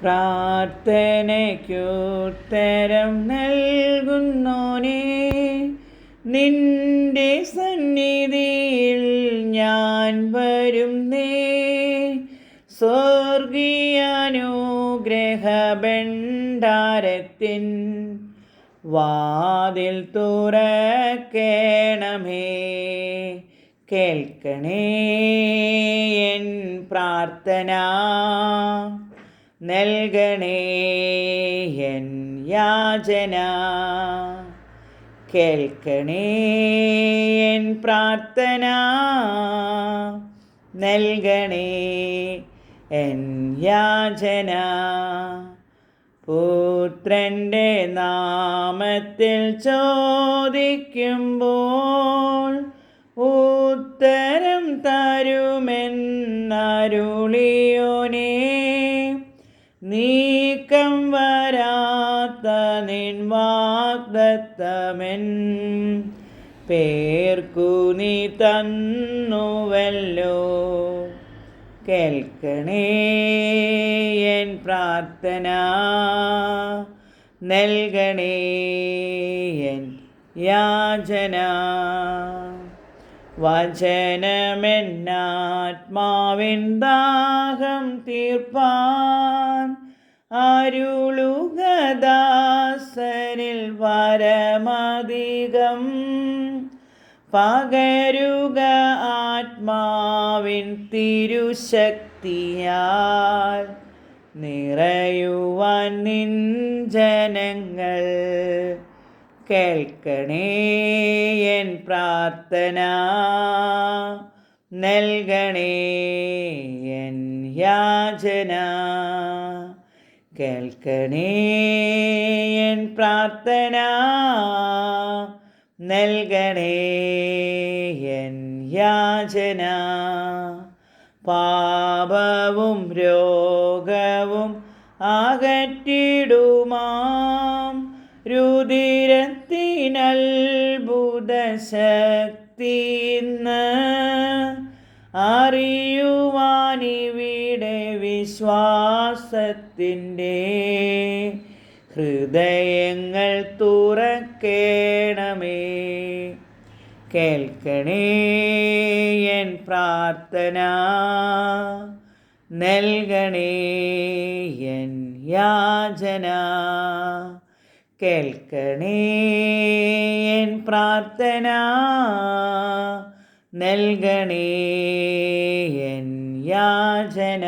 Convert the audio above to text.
പ്രാർത്ഥനയ്ക്കുത്തരം നൽകുന്നോനേ. നിന്റെ സന്നിധിയിൽ ഞാൻ വരുന്നേ. സ്വർഗീയാനുഗ്രഹഭണ്ഡാരത്തിൻ വാതിൽ തുറക്കേണമേ. കേൾക്കണേ എൻ പ്രാർത്ഥന. നൽകണേ എൻ യാചന. കേൾക്കണേ എൻ പ്രാർത്ഥന. നൽകണേ എൻ യാചന. പുത്രന്റെ നാമത്തിൽ ചോദിക്കുമ്പോൾ ഉത്തരം തരുമെന്നരുളിയോനേ. നീക്കം വരാത്ത നിൻ വാഗ്ദത്തമൻ പേർക്കു നീ തന്നുവല്ലോ. കേൾക്കണേ എൻ പ്രാർത്ഥന. നൽകണേ എൻ യാചന. വചനമെന്നാത്മാവിൻ ദാഹം തീർപ്പാൻ അരുളുകദാസനിൽ വരമധികം. പകരുക ആത്മാവിൻ തിരുശക്തിയാൽ നിറയുവാൻ നിൻ ജനങ്ങൾ. കേൾക്കണേ എൻ പ്രാർത്ഥന. നൽകണേ എൻ യാചന. കേൾക്കണേ എൻ പ്രാർത്ഥന നൽകണേ എൻ യാചന. പാപവും രോഗവും അകറ്റിടുമാം. രുതിരത്തിനത്ഭുത ശക്തി അറിയുവാനിവിടെ വിശ്വാസത്തിന്റെ ഹൃദയങ്ങൾ തുറക്കേണമേ. കേൾക്കണേ എൻ പ്രാർത്ഥന നൽകണേ എൻ യാചന. കേൾക്കണേ എൻ പ്രാർത്ഥന നൽകണേ എൻ യാചന.